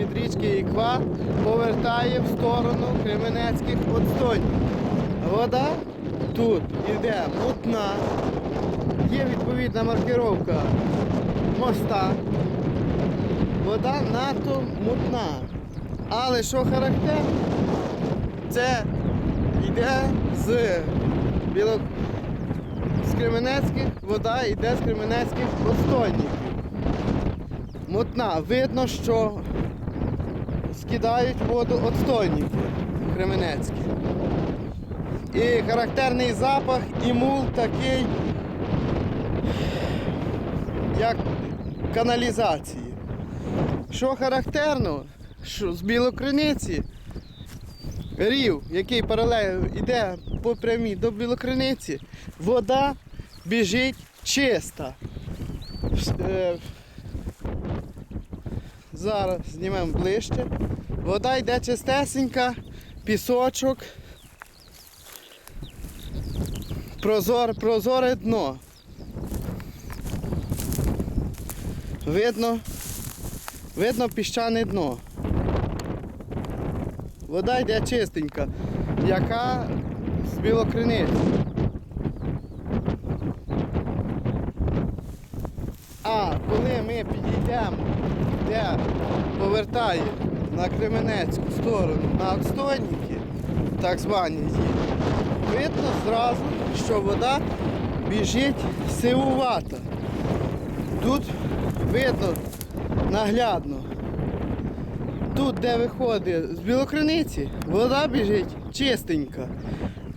яка повертає в сторону Кременецьких отстойників. Вода тут йде мутна, є відповідна маркировка моста. Вода надто мутна. Але що характерно, це йде з білок з Кременецьких, вода йде з Кременецьких отстойників. Мутна. Видно, що скидають воду отстойники Кременецькі. І характерний запах і мул такий, як каналізації. Що характерно, що з білокриниці рів, який паралельно йде по прямій до білокриниці, вода біжить чиста. Зараз знімемо ближче. Вода йде чистесенька, пісочок, прозор, прозоре дно. Видно, видно піщане дно. Вода йде чистенька, яка з білокриниці. А коли ми підійдемо, де повертає на Кременецьку сторону, на отстойники, так звані видно зразу, що вода біжить сивувата. Тут видно наглядно. Тут, де виходить з білокриниці, вода біжить чистенька.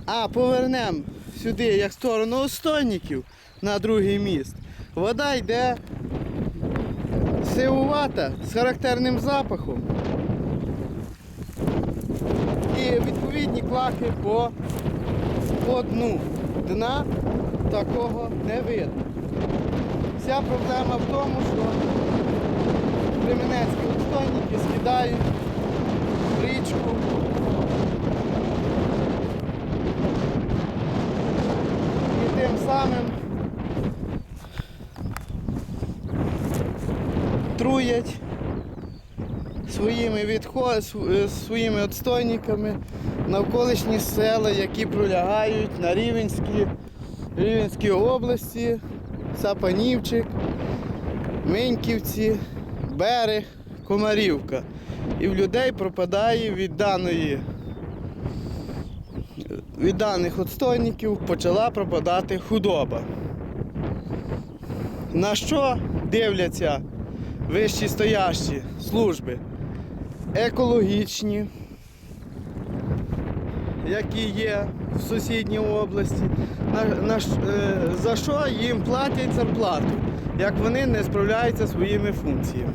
А повернемо сюди, як в сторону отстойників на другий міст, вода йде сивувата з характерним запахом. І відповідні клаки по, по дну. Дна такого не видно. Вся проблема в тому, що кременецькі відстойники скидають в річку. І тим самим труять своїми відходами, своїми отстойниками навколишні села, які пролягають на Рівенській, Рівенській області, Сапанівчик, Миньківці, Берег, Комарівка. І в людей пропадає від даної від даних отстойників почала пропадати худоба. На що дивляться вищі стоящі служби? Екологічні, які є в сусідній області, на, на, е, за що їм платять зарплату, як вони не справляються своїми функціями.